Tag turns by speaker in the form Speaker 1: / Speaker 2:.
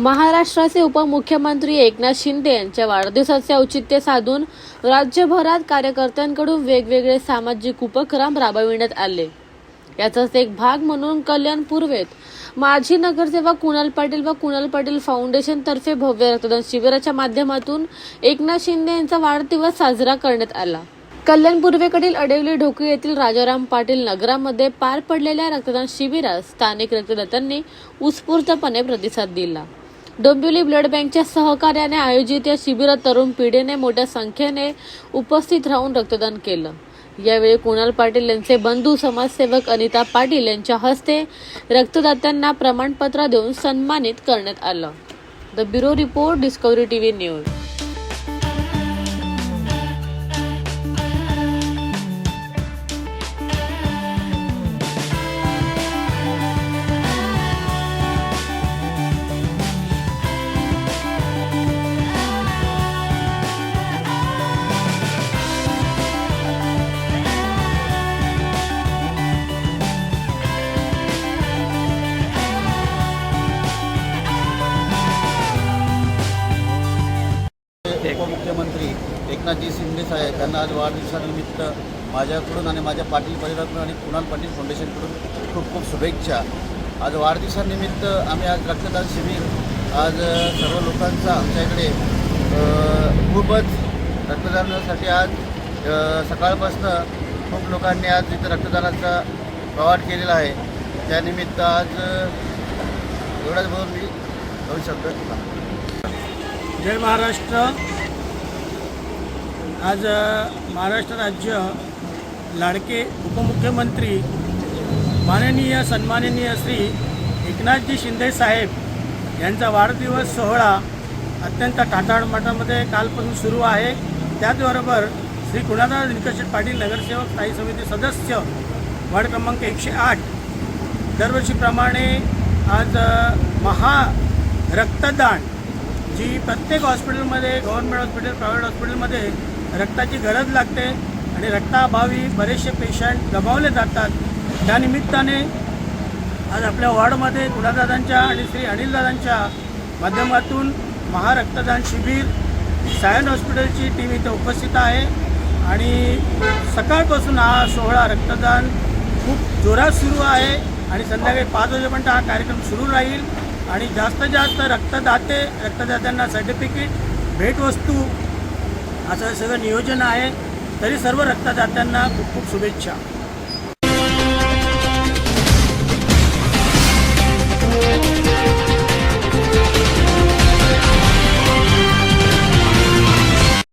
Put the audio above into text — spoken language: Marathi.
Speaker 1: महाराष्ट्राचे उपमुख्यमंत्री एकनाथ शिंदे यांच्या वाढदिवसाचे औचित्य साधून राज्यभरात कार्यकर्त्यांकडून वेगवेगळे सामाजिक उपक्रम राबविण्यात आले. याचाच एक भाग म्हणून कल्याण पूर्वेत माजी नगरसेवक कुणाल पाटील व कुणाल पाटील फाउंडेशन तर्फे भव्य रक्तदान शिबिराच्या माध्यमातून एकनाथ शिंदे यांचा वाढदिवस साजरा करण्यात आला. कल्याण पूर्वेकडील अडेवली ढोकी येथील राजाराम पाटील नगरामध्ये पार पडलेल्या रक्तदान शिबिरात स्थानिक रक्तदात्यांनी उत्स्फूर्तपणे प्रतिसाद दिला. डोंबिवली ब्लड बँकच्या सहकार्याने आयोजित या शिबिरात तरुण पिढीने मोठ्या संख्येने उपस्थित राहून रक्तदान केलं. यावेळी कुणाल पाटील यांचे बंधू समाजसेवक अनिता पाटील यांच्या हस्ते रक्तदात्यांना प्रमाणपत्र देऊन सन्मानित करण्यात आलं. The bureau report Discovery TV news.
Speaker 2: उपमुख्यमंत्री एकनाथजी शिंदे साहेब त्यांना आज वाढदिवसानिमित्त माझ्याकडून आणि माझ्या पाटील परिवाराकडून आणि कुणाल पाटील फाउंडेशनकडून खूप खूप शुभेच्छा. आज वाढदिवसानिमित्त आम्ही आज रक्तदान शिबिर आज सर्व लोकांचा आमच्याकडे खूपच रक्तदानासाठी आज सकाळपासून सकाळपासनं खूप लोकांनी आज इथं रक्तदानाचा प्रवाट केलेला आहे. त्यानिमित्त आज एवढाच एवढ्याच बोलून मी दोन शब्द
Speaker 3: जय महाराष्ट्र. आज महाराष्ट्र राज्य लाडके उपमुख्यमंत्री माननीय सन्माननीय श्री एकनाथजी शिंदे साहेब यांचा वाढदिवस सोहळा अत्यंत टाटाळमाटामध्ये कालपासून सुरू आहे. त्याचबरोबर श्री कुणादास निकषित पाटील नगरसेवक स्थायी समिती सदस्य वार्ड क्रमांक एकशे आठ. दरवर्षीप्रमाणे आज महा रक्तदान जी प्रत्येक हॉस्पिटलमध्ये गव्हर्नमेंट हॉस्पिटल प्रायव्हेट हॉस्पिटलमध्ये रक्ताची गरज लागते आणि रक्ताअभावी बरेचसे पेशंट गमावले जातात. त्यानिमित्ताने आज आपल्या वॉर्डमध्ये कुणादादांच्या आणि श्री अनिलदादांच्या माध्यमातून महारक्तदान शिबिर सायन हॉस्पिटलची टीम इथे उपस्थित आहे. आणि सकाळपासून हा सोहळा रक्तदान खूप जोरात सुरू आहे. आणि संध्याकाळी पाच वाजेपर्यंत हा कार्यक्रम सुरू राहील. आणि जास्तीत जास्त रक्तदाते रक्तदात्यांना सर्टिफिकेट भेटवस्तू असं सगळं नियोजन आहे. तरी सर्व रक्तदात्यांना खूप खूप शुभेच्छा.